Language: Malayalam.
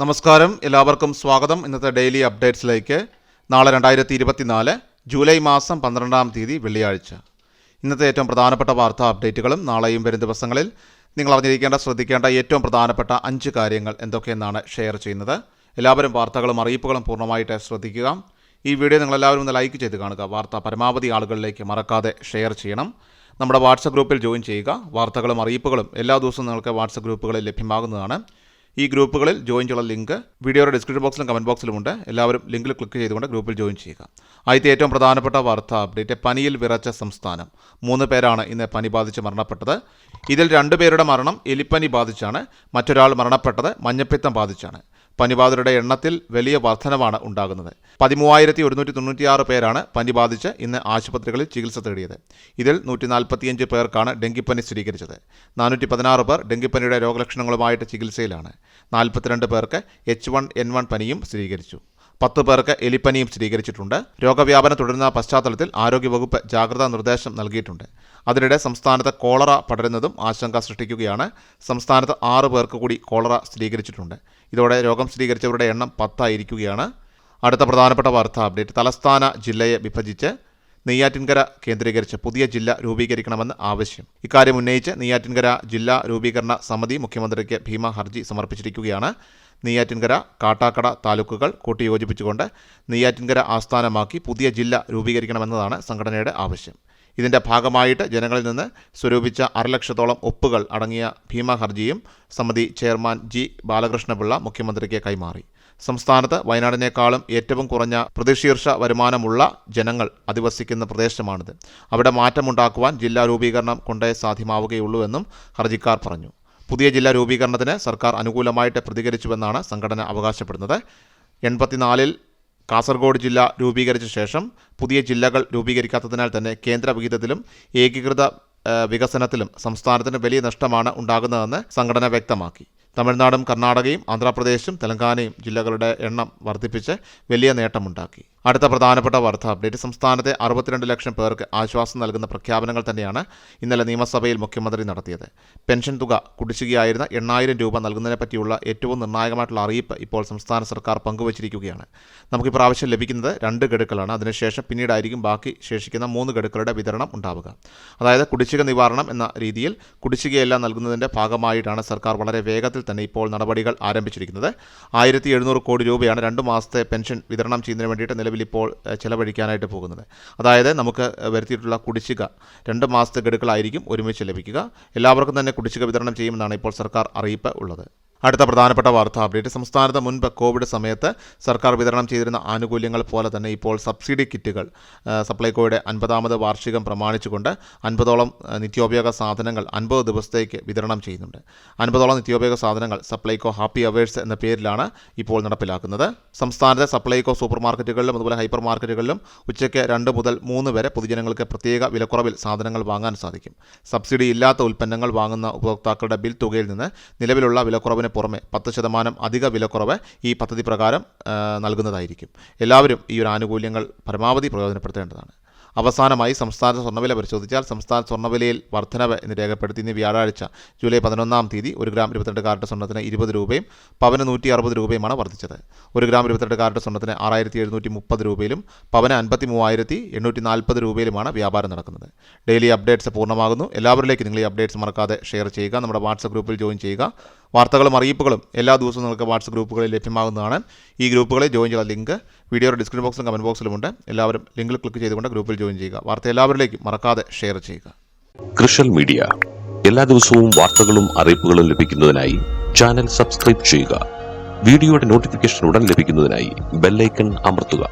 നമസ്കാരം. എല്ലാവർക്കും സ്വാഗതം. ഇന്നത്തെ ഡെയിലി അപ്ഡേറ്റ്സിലേക്ക്. നാളെ രണ്ടായിരത്തി ഇരുപത്തിനാല് ജൂലൈ മാസം പന്ത്രണ്ടാം തീയതി വെള്ളിയാഴ്ച. ഇന്നത്തെ ഏറ്റവും പ്രധാനപ്പെട്ട വാർത്താ അപ്ഡേറ്റുകളും നാളെയും വരും ദിവസങ്ങളിൽ നിങ്ങൾ അറിഞ്ഞിരിക്കേണ്ട ശ്രദ്ധിക്കേണ്ട ഏറ്റവും പ്രധാനപ്പെട്ട അഞ്ച് കാര്യങ്ങൾ എന്തൊക്കെയെന്നാണ് ഷെയർ ചെയ്യുന്നത്. എല്ലാവരും വാർത്തകളും അറിയിപ്പുകളും പൂർണമായിട്ട് ശ്രദ്ധിക്കുക. ഈ വീഡിയോ നിങ്ങളെല്ലാവരും ഒന്ന് ലൈക്ക് ചെയ്ത് കാണുക. വാർത്ത പരമാവധി ആളുകളിലേക്ക് മറക്കാതെ ഷെയർ ചെയ്യണം. നമ്മുടെ വാട്സപ്പ് ഗ്രൂപ്പിൽ ജോയിൻ ചെയ്യുക. വാർത്തകളും അറിയിപ്പുകളും എല്ലാ ദിവസവും നിങ്ങൾക്ക് വാട്സപ്പ് ഗ്രൂപ്പുകളിൽ ലഭ്യമാകുന്നതാണ്. ഈ ഗ്രൂപ്പുകളിൽ ജോയിൻ ചെയ്യാനുള്ള ലിങ്ക് വീഡിയോയുടെ ഡിസ്ക്രിപ്ഷൻ ബോക്സിലും കമന്റ് ബോക്സിലുമുണ്ട് എല്ലാവരും ലിങ്കിൽ ക്ലിക്ക് ചെയ്തുകൊണ്ട് ഗ്രൂപ്പിൽ ജോയിൻ ചെയ്യുക. ആദ്യത്തെ ഏറ്റവും പ്രധാനപ്പെട്ട വാർത്ത അപ്ഡേറ്റ് പനിയിൽ വിറച്ച സംസ്ഥാനം. മൂന്ന് പേരാണ് ഇന്ന് പനി ബാധിച്ച് മരണപ്പെട്ടത്. ഇതിൽ രണ്ടുപേരുടെ മരണം എലിപ്പനി ബാധിച്ചാണ്. മറ്റൊരാൾ മരണപ്പെട്ടത് മഞ്ഞപ്പിത്തം ബാധിച്ചാണ്. പനിബാധിതരുടെ എണ്ണത്തിൽ വലിയ വർധനവാണ് ഉണ്ടാകുന്നത്. പതിമൂവായിരത്തി ഒരുന്നൂറ്റി തൊണ്ണൂറ്റിയാറ് പേരാണ് പനി ബാധിച്ച് ഇന്ന് ആശുപത്രികളിൽ ചികിത്സ തേടിയത്. ഇതിൽ നൂറ്റി നാൽപ്പത്തിയഞ്ച് പേർക്കാണ് ഡെങ്കിപ്പനി സ്ഥിരീകരിച്ചത്. നാനൂറ്റി പതിനാറ് പേർ ഡെങ്കിപ്പനിയുടെ രോഗലക്ഷണങ്ങളുമായിട്ട് ചികിത്സയിലാണ്. നാൽപ്പത്തിരണ്ട് പേർക്ക് എച്ച് വൺ എൻ വൺ പനിയും സ്ഥിരീകരിച്ചു. പത്ത് പേർക്ക് എലിപ്പനിയും സ്ഥിരീകരിച്ചിട്ടുണ്ട്. രോഗവ്യാപനം തുടരുന്ന പശ്ചാത്തലത്തിൽ ആരോഗ്യവകുപ്പ് ജാഗ്രതാ നിർദ്ദേശം നൽകിയിട്ടുണ്ട്. അതിനിടെ സംസ്ഥാനത്ത് കോളറ പടരുന്നതും ആശങ്ക സൃഷ്ടിക്കുകയാണ്. സംസ്ഥാനത്ത് ആറ് പേർക്ക് കൂടി കോളറ സ്ഥിരീകരിച്ചിട്ടുണ്ട്. ഇതോടെ രോഗം സ്ഥിരീകരിച്ചവരുടെ എണ്ണം പത്തായിരിക്കുകയാണ്. അടുത്ത പ്രധാനപ്പെട്ട വാർത്താ അപ്ഡേറ്റ് തലസ്ഥാന ജില്ലയെ വിഭജിച്ച് നെയ്യാറ്റിൻകര കേന്ദ്രീകരിച്ച് പുതിയ ജില്ല രൂപീകരിക്കണമെന്ന് ആവശ്യം. ഇക്കാര്യം ഉന്നയിച്ച് നെയ്യാറ്റിൻകര ജില്ലാ രൂപീകരണ സമിതി മുഖ്യമന്ത്രിക്ക് ഭീമ ഹർജി സമർപ്പിച്ചിരിക്കുകയാണ്. നെയ്യാറ്റിൻകര കാട്ടാക്കട താലൂക്കുകൾ കൂട്ടിയോജിപ്പിച്ചുകൊണ്ട് നെയ്യാറ്റിൻകര ആസ്ഥാനമാക്കി പുതിയ ജില്ല രൂപീകരിക്കണമെന്നതാണ് സംഘടനയുടെ ആവശ്യം. ഇതിന്റെ ഭാഗമായിട്ട് ജനങ്ങളിൽ നിന്ന് സ്വരൂപിച്ച അരലക്ഷത്തോളം ഒപ്പുകൾ അടങ്ങിയ ഭീമ ഹർജിയും സമിതി ചെയർമാൻ ജി ബാലകൃഷ്ണപിള്ള മുഖ്യമന്ത്രിക്ക് കൈമാറി. സംസ്ഥാനത്ത് വയനാടിനേക്കാളും ഏറ്റവും കുറഞ്ഞ പ്രതിശീർഷ വരുമാനമുള്ള ജനങ്ങൾ അധിവസിക്കുന്ന പ്രദേശമാണിത്. അവിടെ മാറ്റമുണ്ടാക്കുവാൻ ജില്ലാ രൂപീകരണം കൊണ്ടേ സാധ്യമാവുകയുള്ളൂ എന്നും ഹർജിക്കാർ പറഞ്ഞു. പുതിയ ജില്ലാ രൂപീകരണത്തിന് സർക്കാർ അനുകൂലമായിട്ട് പ്രതികരിച്ചുവെന്നാണ് സംഘടന അവകാശപ്പെടുന്നത്. എൺപത്തിനാലിൽ കാസർഗോഡ് ജില്ല രൂപീകരിച്ച ശേഷം പുതിയ ജില്ലകൾ രൂപീകരിക്കാത്തതിനാൽ തന്നെ കേന്ദ്ര വിഹിതത്തിലും ഏകീകൃത വികസനത്തിലും സംസ്ഥാനത്തിന് വലിയ നഷ്ടമാണ് ഉണ്ടാകുന്നതെന്ന് സംഘടന വ്യക്തമാക്കി. തമിഴ്നാടും കർണാടകയും ആന്ധ്രാപ്രദേശും തെലങ്കാനയും ജില്ലകളുടെ എണ്ണം വർദ്ധിപ്പിച്ച് വലിയ നേട്ടമുണ്ടാക്കി. അടുത്ത പ്രധാനപ്പെട്ട വാർത്ത. അപ്ഡേറ്റ്. സംസ്ഥാനത്തെ അറുപത്തിരണ്ട് ലക്ഷം പേർക്ക് ആശ്വാസം നൽകുന്ന പ്രഖ്യാപനങ്ങൾ തന്നെയാണ് ഇന്നലെ നിയമസഭയിൽ മുഖ്യമന്ത്രി നടത്തിയത്. പെൻഷൻ തുക കുടിശ്ശികയായിരുന്ന എണ്ണായിരം രൂപ നൽകുന്നതിനെ പറ്റിയുള്ള ഏറ്റവും നിർണായകമായിട്ടുള്ള അറിയിപ്പ് ഇപ്പോൾ സംസ്ഥാന സർക്കാർ പങ്കുവച്ചിരിക്കുകയാണ്. നമുക്ക് ഈ പ്രാവശ്യം ലഭിക്കുന്നത് രണ്ട് ഗഡുക്കളാണ്. അതിനുശേഷം പിന്നീടായിരിക്കും ബാക്കി ശേഷിക്കുന്ന മൂന്ന് ഗഡുക്കളുടെ വിതരണം ഉണ്ടാവുക. അതായത് കുടിശ്ശിക നിവാരണം എന്ന രീതിയിൽ കുടിശ്ശികയെല്ലാം നൽകുന്നതിന്റെ ഭാഗമായിട്ടാണ് സർക്കാർ വളരെ വേഗത്തിൽ തന്നെ ഇപ്പോൾ നടപടികൾ ആരംഭിച്ചിരിക്കുന്നത്. ആയിരത്തി കോടി രൂപയാണ് രണ്ട് മാസത്തെ പെൻഷൻ വിതരണം ചെയ്യുന്നതിന് വേണ്ടിയിട്ട് നിലവിൽ ഇപ്പോൾ ചെലവഴിക്കാനായിട്ട് പോകുന്നത്. അതായത് നമുക്ക് വരുത്തിയിട്ടുള്ള കുടിശ്ശിക രണ്ട് മാസത്തെ ഗഡുക്കളായിരിക്കും ഒരുമിച്ച് ലഭിക്കുക. എല്ലാവർക്കും തന്നെ കുടിശ്ശിക വിതരണം ചെയ്യുമെന്നാണ് ഇപ്പോൾ സർക്കാർ അറിയിപ്പ് ഉള്ളത്. അടുത്ത പ്രധാനപ്പെട്ട വാർത്ത. അപ്ഡേറ്റ്. സംസ്ഥാനത്ത് മുൻപ് കോവിഡ് സമയത്ത് സർക്കാർ വിതരണം ചെയ്തിരുന്ന ആനുകൂല്യങ്ങൾ പോലെ തന്നെ ഇപ്പോൾ സബ്സിഡി കിറ്റുകൾ സപ്ലൈകോയുടെ അൻപതാമത് വാർഷികം പ്രമാണിച്ചുകൊണ്ട് അൻപതോളം നിത്യോപയോഗ സാധനങ്ങൾ അൻപത് ദിവസത്തേക്ക് വിതരണം ചെയ്യുന്നുണ്ട്. അൻപതോളം നിത്യോപയോഗ സാധനങ്ങൾ സപ്ലൈകോ ഹാപ്പി അവേഴ്സ് എന്ന പേരിലാണ് ഇപ്പോൾ നടപ്പിലാക്കുന്നത്. സംസ്ഥാനത്തെ സപ്ലൈകോ സൂപ്പർ മാർക്കറ്റുകളിലും അതുപോലെ ഹൈപ്പർ മാർക്കറ്റുകളിലും ഉച്ചയ്ക്ക് രണ്ട് മുതൽ മൂന്ന് വരെ പൊതുജനങ്ങൾക്ക് പ്രത്യേക വിലക്കുറവിൽ സാധനങ്ങൾ വാങ്ങാൻ സാധിക്കും. സബ്സിഡി ഇല്ലാത്ത ഉൽപ്പന്നങ്ങൾ വാങ്ങുന്ന ഉപഭോക്താക്കളുടെ ബിൽ തുകയിൽ നിന്ന് നിലവിലുള്ള വിലക്കുറവിന് പുറമെ പത്ത് ശതമാനം അധിക വിലക്കുറവ് ഈ പദ്ധതി പ്രകാരം നൽകുന്നതായിരിക്കും. എല്ലാവരും ഈ ഒരു ആനുകൂല്യങ്ങൾ പരമാവധി പ്രയോജനപ്പെടുത്തേണ്ടതാണ്. അവസാനമായി സംസ്ഥാന സ്വർണവില പരിശോധിച്ചാൽ സംസ്ഥാന സ്വർണവിലയിൽ വർധനവ് എന്ന് രേഖപ്പെടുത്തി ഇന്ന് വ്യാഴാഴ്ച ജൂലൈ പതിനൊന്നാം തീയതി ഒരു ഗ്രാം ഇരുപത്തിരണ്ട് കാരറ്റ് സ്വർണത്തിന് ഇരുപത് രൂപയും പവന് നൂറ്റി അറുപത് രൂപയുമാണ് വർദ്ധിച്ചത്. ഒരു ഗ്രാം ഇരുപത്തിരണ്ട് കാരറ്റ് സ്വർണത്തിന് ആറായിരത്തി എഴുന്നൂറ്റി മുപ്പത് രൂപയിലും പവന് അൻപത്തി മൂവായിരത്തി എണ്ണൂറ്റി നാൽപ്പത് രൂപയിലുമാണ് വ്യാപാരം നടക്കുന്നത്. ഡെയിലി അപ്ഡേറ്റ്സ് പൂർണമാകുന്നു. എല്ലാവരിലേക്കും നിങ്ങൾ ഈ അപ്ഡേറ്റ്സ് മറക്കാതെ ഷെയർ ചെയ്യുക. നമ്മുടെ വാട്സപ്പ് ഗ്രൂപ്പിൽ ജോയിൻ ചെയ്യുക. വാർത്തകളും അറിയിപ്പുകളും എല്ലാ ദിവസവും നിങ്ങൾക്ക് വാട്സപ്പ് ഗ്രൂപ്പുകളിൽ ലഭ്യമാകുന്നതാണ്. ഈ ഗ്രൂപ്പുകളെ ജോയിൻ ചെയ്ത ലിങ്ക്. വീഡിയോയുടെ ഡിസ്ക്രിപ്ഷൻ ബോക്സിലും കമന്റ് ബോക്സിലുമുണ്ട്. എല്ലാവരും ലിങ്കിൽ ക്ലിക്ക് ചെയ്തുകൊണ്ട് ഗ്രൂപ്പിൽ ജോയിൻ ചെയ്യുക. വാർത്ത എല്ലാവരിലേക്കും മറക്കാതെ ഷെയർ ചെയ്യുക. കൃഷൽ മീഡിയ. എല്ലാ ദിവസവും വാർത്തകളും അറിയിപ്പുകളും ലഭിക്കുന്നതിനായി ചാനൽ സബ്സ്ക്രൈബ് ചെയ്യുക. വീഡിയോയുടെ നോട്ടിഫിക്കേഷൻ ഉടൻ ലഭിക്കുന്നതിനായി ബെല്ലൈക്കൺ അമർത്തുക.